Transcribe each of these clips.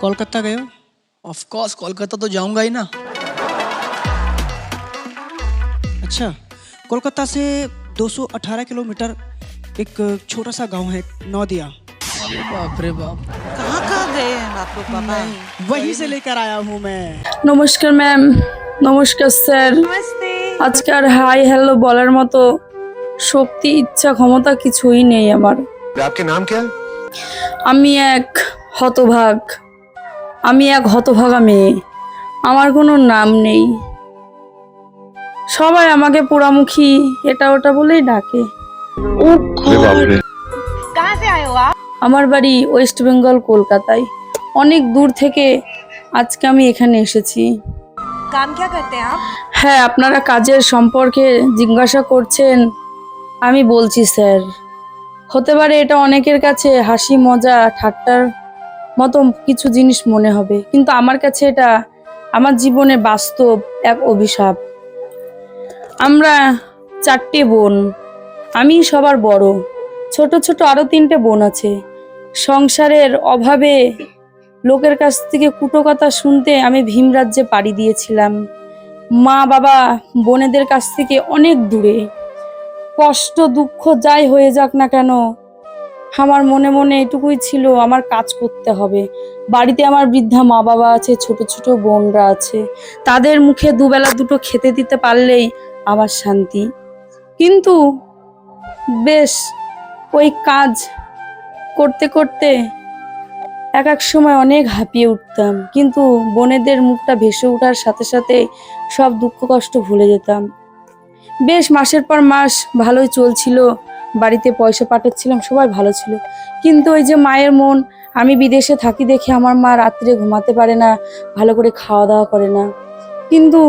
कोलकाता गए हो of course Kolkata तो जाऊंगा ही ना अच्छा कोलकाता से 218 किलोमीटर एक छोटा सा गांव है नौदिया अरे बाप रे बाप कहाँ कहाँ गए हैं आप लोग बाबा वहीं से लेकर आया हूँ मैं নমস্কার ম্যাম নমস্কার স্যার नमस्ते আজকে আর হাই হ্যালো বলার মতো শক্তি ইচ্ছা ক্ষমতা কিছুই নেই আমার आपके नाम क्या है আমি এক হতভাগ আমি এক হতভাগা মেয়ে। আমার কোনো নাম নেই। সবাই আমাকে পোড়ামুখী এটা ওটা বলেই ডাকে। আমার বাড়ি ওয়েস্ট বেঙ্গল কলকাতায়। অনেক দূর থেকে আজকে আমি এখানে এসেছি। হ্যাঁ আপনারা কাজের সম্পর্কে জিজ্ঞাসা করছেন আমি বলছি স্যার। হতে পারে এটা অনেকের কাছে হাসি মজা ঠাট্টার মতো কিছু জিনিস মনে হবে। কিন্তু আমার কাছে এটা আমার জীবনে বাস্তব এক অভিশাপ। আমরা চারটে বোন। আমি সবার বড়। ছোট ছোট আরও তিনটে বোন আছে। সংসারের অভাবে লোকের কাছ থেকে কুটো কথা শুনতে আমি ভীম রাজ্যে পাড়ি দিয়েছিলাম। মা, বাবা, বোনেদের কাছ থেকে অনেক দূরে। কষ্ট, দুঃখ যাই হয়ে যাক না কেন আমার মনে মনে এটুকুই ছিল, আমার কাজ করতে হবে। বাড়িতে আমার বৃদ্ধা মা বাবা আছে, ছোট ছোট বোনরা আছে। তাদের মুখে দুবেলা দুটো খেতে দিতে পারলেই আমার শান্তি। কিন্তু বেশ, ওই কাজ করতে করতে এক এক সময় অনেক হাঁপিয়ে উঠতাম। কিন্তু বোনেদের মুখটা ভেসে ওঠার সাথে সাথে সব দুঃখ কষ্ট ভুলে যেতাম। বেশ, মাসের পর মাস ভালোই চলছিল। বাড়িতে পয়সা পাঠাচ্ছিলাম সবাই ভালো ছিল কিন্তু ওই যে মায়ের মন আমি বিদেশে থাকি দেখে আমার মা রাত্রে ঘুমাতে পারে না ভালো করে খাওয়া দাওয়া করে না কিন্তু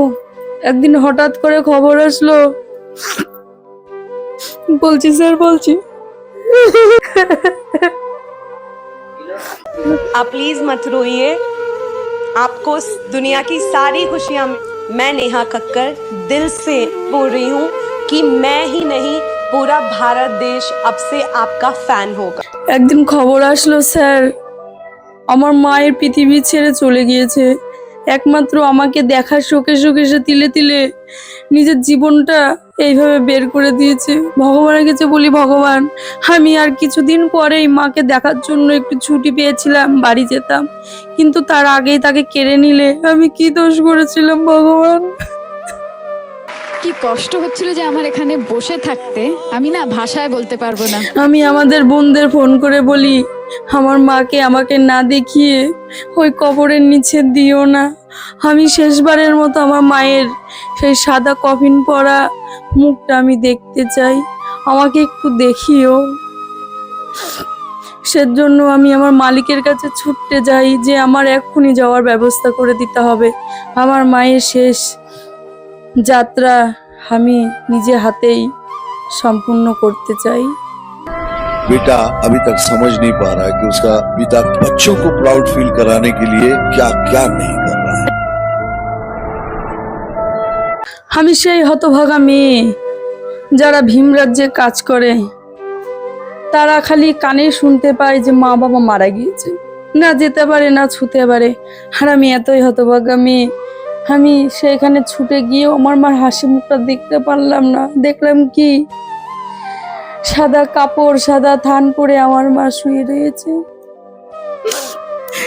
একদিন হঠাৎ করে খবর আসলো বলছি স্যার বলছি आप प्लीज मत रोइए आपको इस दुनिया की सारी खुशियां मैं नेहा कक्कर दिल से बोल रही हूँ कि मैं ही नहीं पूरा भारत देश अब से आपका फैन होगा একদিন খবর আসলো স্যার আমার মায়ের পৃথিবী ছেড়ে চলে গিয়েছে একমাত্র আমাকে দেখার শোকে শোকে সে তিলে তিলে নিজের জীবনটা এইভাবে বের করে দিয়েছে ভগবানের কাছে বলি ভগবান আমি আর কিছুদিন পরেই মাকে দেখার জন্য একটু ছুটি পেয়েছিলাম বাড়ি যেতাম কিন্তু তার আগেই তাকে কেড়ে নিলে আমি কি দোষ করেছিলাম ভগবান কি কষ্ট হচ্ছিল যে আমার এখানে বসে থাকতে? আমি না ভাষায় বলতে পারব না। আমি আমাদের বোনদের ফোন করে বলি, আমার মাকে আমাকে না দেখিয়ে ওই কবরের নিচে দিও না। আমি শেষবারের মতো আমার মায়ের সেই সাদা কফিন পরা মুখটা আমি দেখতে চাই। আমাকে একটু দেখিও। সেজন্য আমি আমার মালিকের কাছে ছুটতে যাই যে আমার এক্ষুনি যাওয়ার ব্যবস্থা করে দিতে হবে। আমার মায়ের শেষ যাত্রা আমি নিজে হাতেই সম্পূর্ণ করতে চাই बेटा अभी तक समझ नहीं पा रहा है कि उसका पिता बच्चों को प्राउड फील कराने के लिए क्या क्या नहीं कर रहा है আমি সেই হতভাগা মেয়ে যারা ভীম রাজ্যে কাজ করে তারা খালি কানে শুনতে পায় যে মা বাবা মারা গিয়েছে না যেতে পারে না ছুতে পারে আর আমি এতই হতভাগা মেয়ে আমি সেখানে ছুটে গিয়েও আমার মার হাসি মুখটা দেখতে পারলাম না। দেখলাম কি? সাদা কাপড়, সাদা থান পরে আমার মা শুয়ে রয়েছে।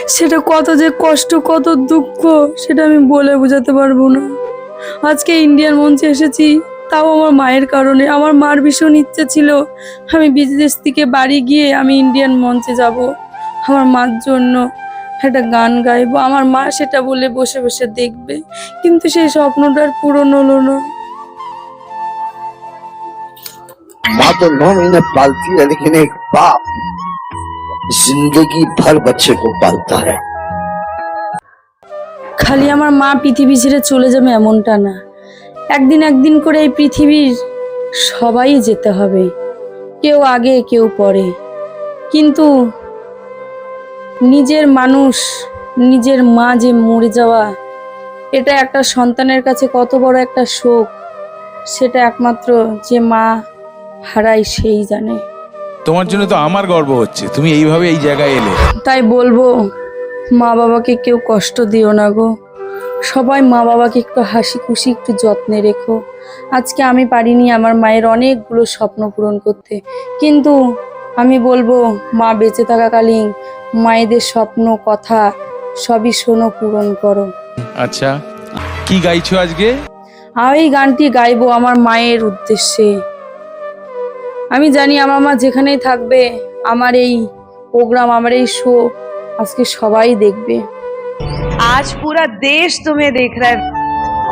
সেটা কত যে কষ্ট, কত দুঃখ, সেটা আমি বলে বোঝাতে পারব না। আজকে ইন্ডিয়ার মঞ্চে এসেছি, তাও আমার মায়ের কারণে। আমার মার ভীষণ ইচ্ছে ছিল, আমি বিদেশ থেকে বাড়ি গিয়ে আমি ইন্ডিয়ান মঞ্চে যাব, আমার মার জন্য। একটা গান গাইবো আমার মা সেটা বলে বসে বসে দেখবে কিন্তু সেই স্বপ্নটার পূরণ হলো না माँ तो नौ महीने पालती है लेकिन एक बाप जिंदगी भर बच्चे को पालता है খালি আমার মা পৃথিবী ছেড়ে চলে যাবে এমনটা না একদিন একদিন করে এই পৃথিবীর সবাই যেতে হবে কেউ আগে কেউ পরে কিন্তু নিজের মানুষ নিজের মা যে মরে যাওয়া এটা একটা সন্তানের কাছে কত বড় একটা শোক। সেটা একমাত্র যে মা হারায় সেই জানে। তোমার জন্য তো আমার গর্ব হচ্ছে তুমি এইভাবে এই জায়গায় এলে। তাই বলব মা বাবাকে কেউ কষ্ট দিও না গো। সবাই মা বাবাকে একটু হাসি খুশি একটু যত্নে রেখো। আজকে আমি পারিনি আমার মায়ের অনেকগুলো স্বপ্ন পূরণ করতে। কিন্তু আমি বলবো মা বেঁচে থাকাকালীন মায়েদের স্বপ্ন কথা সবই শোনো পূরণ করো আচ্ছা কি গাইছো আজকে আমি এই গানটি গাইবো আমার মায়ের উদ্দেশ্যে আমি জানি আমার মা যেখানেই থাকবে আমার এই প্রোগ্রাম আমার এই শো আজকে সবাই দেখবে आज पूरा देश तुम्हें देख रहा है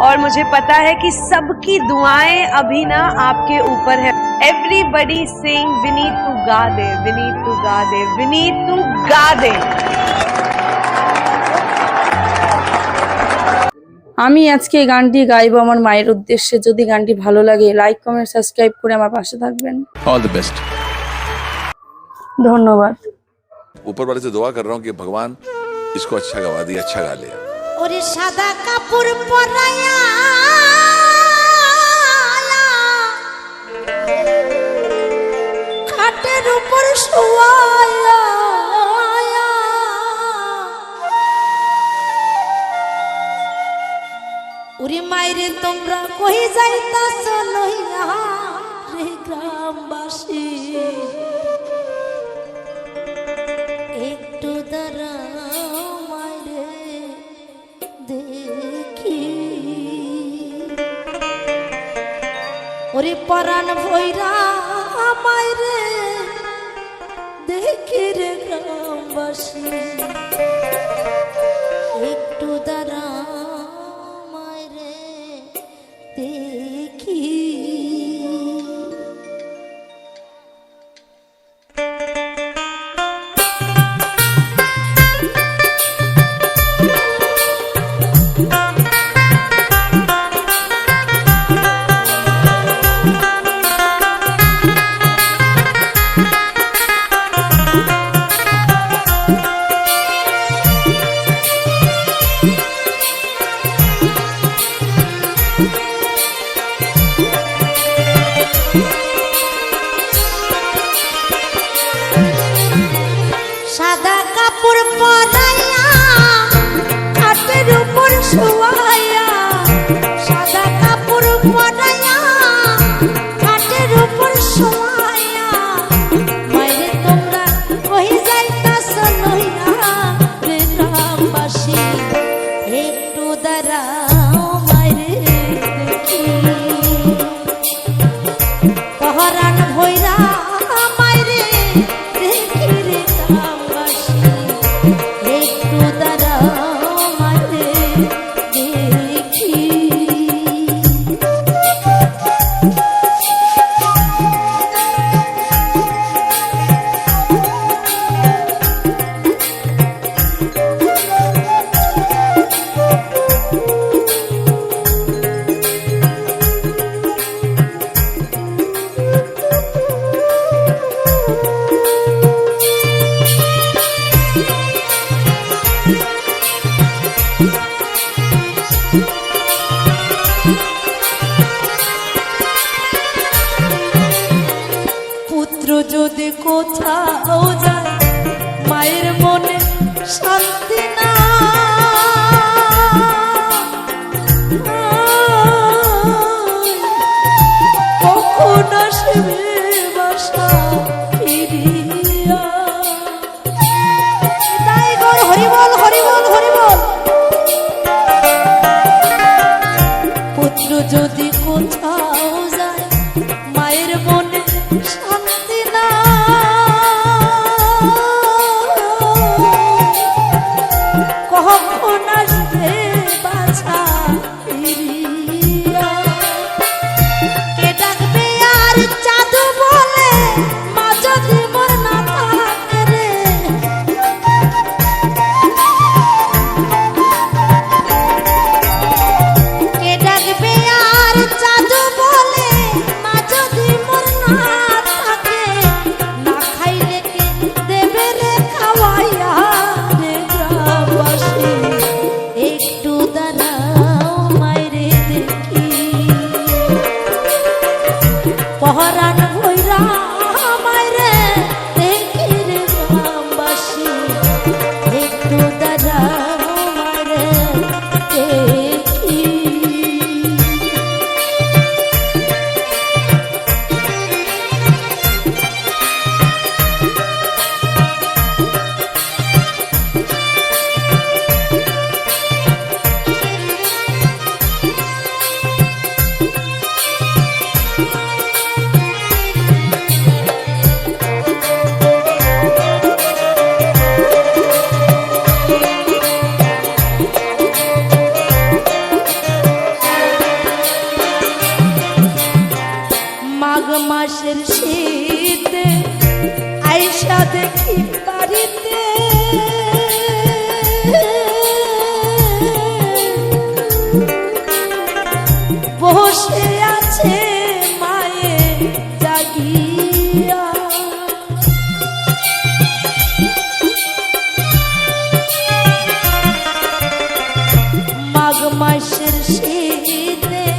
और मुझे पता है कि सबकी दुआएं अभी ना आपके ऊपर है एवरीबडी सिंग विनीत तू गा दे विनीत तू गा दे विनीत तू गा दे আমি আজকে এই গানটি গাইবো আমার মায়ের উদ্দেশ্যে যদি গানটি ভালো লাগে লাইক কমেন্ট সাবস্ক্রাইব করে আমার পাশে থাকবেন অল দ্য বেস্ট ধন্যবাদ ऊपर वाले से दुआ कर रहा हूँ कि भगवान इसको अच्छा गवा दिया अच्छा गा लिया ওরে সাদা কাপড় পরায়া খাটের উপর শোয়ায়া। ওরে মাইরে, তোমরা কই যাইতাছ লইয়া রে গ্রামবাসী? পরাণ ভৈরা মাইরে দেখি রে গ্রামবাসী। পহরান ভৈরা বসে আছে মায়ে জাগিয়া। মাঘ মাসের শীতে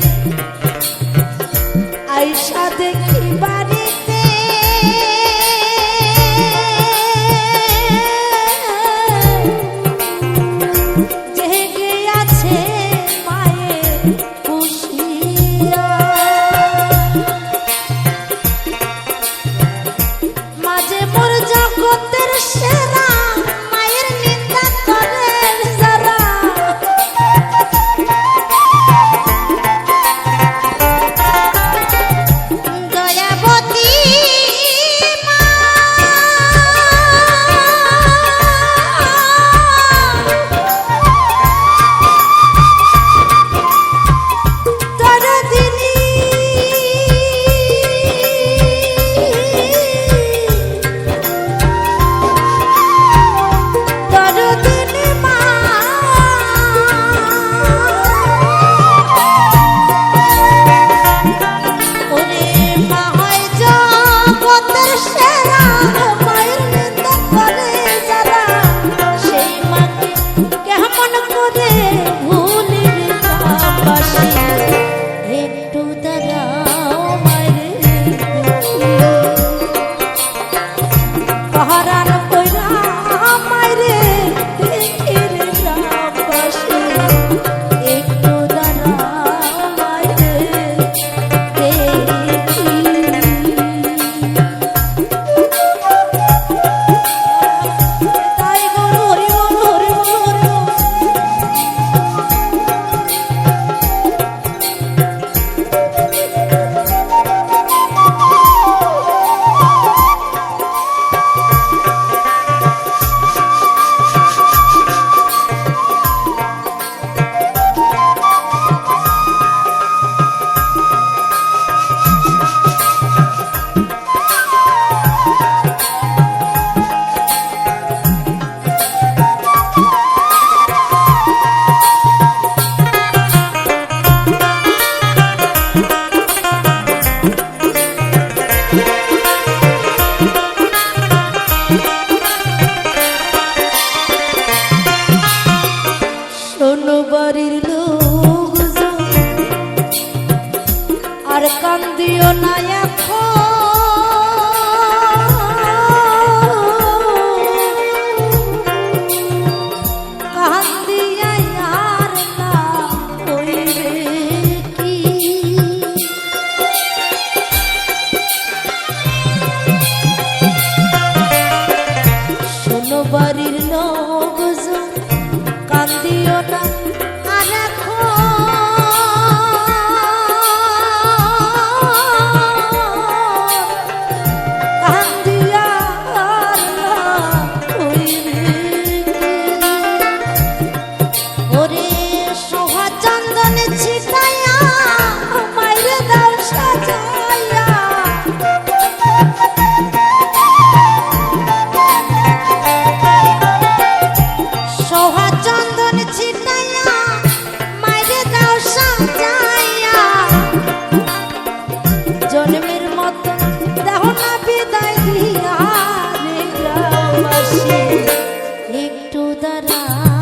একটু দাঁড়াও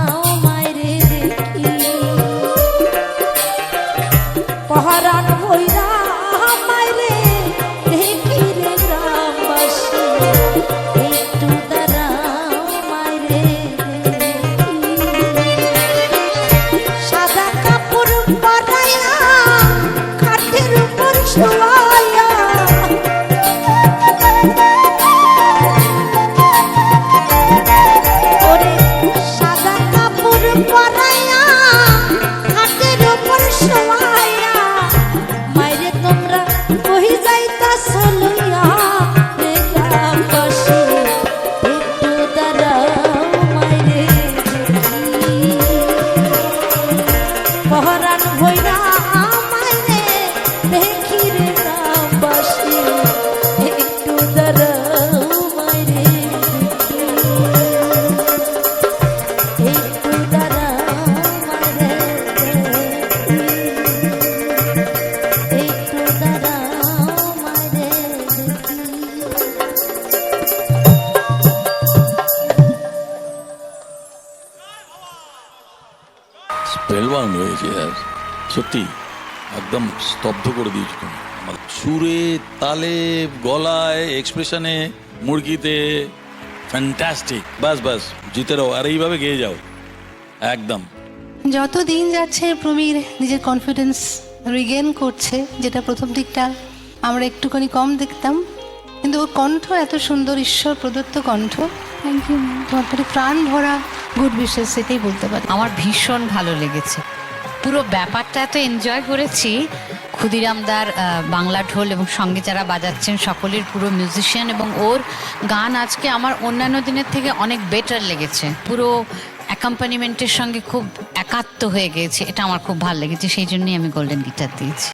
একদম স্তব্ধ করে দিয়েছ তুমি। সুরে তালে গলায় এক্সপ্রেশনে মুরগিতে ফ্যান্টাস্টিক বাস বাস জিতে রাও আর এইভাবে গেয়ে যাও। একদম। যত দিন যাচ্ছে প্রবীর নিজের কনফিডেন্স রিগেন করছে যেটা প্রথম দিকটা আমরা একটুখানি কম দেখতাম কিন্তু ওর কণ্ঠ এত সুন্দর ঈশ্বর প্রদত্ত কণ্ঠ। থ্যাংক ইউ তোমার প্রাণ ভরা গুড বিশেষ সেটাই বলতে পারি। আমার ভীষণ ভালো লেগেছে। পুরো ব্যাপারটা এত এনজয় করেছি। ক্ষুদিরামদার বাংলা ঢোল এবং সঙ্গে যারা বাজাচ্ছেন সকলের পুরো মিউজিশিয়ান এবং ওর গান আজকে আমার অন্যান্য দিনের থেকে অনেক বেটার লেগেছে। পুরো অ্যাকম্পানিমেন্টের সঙ্গে খুব একাত্ম হয়ে গিয়েছে, এটা আমার খুব ভালো লেগেছে, সেই জন্যই আমি গোল্ডেন গিটার দিয়েছি।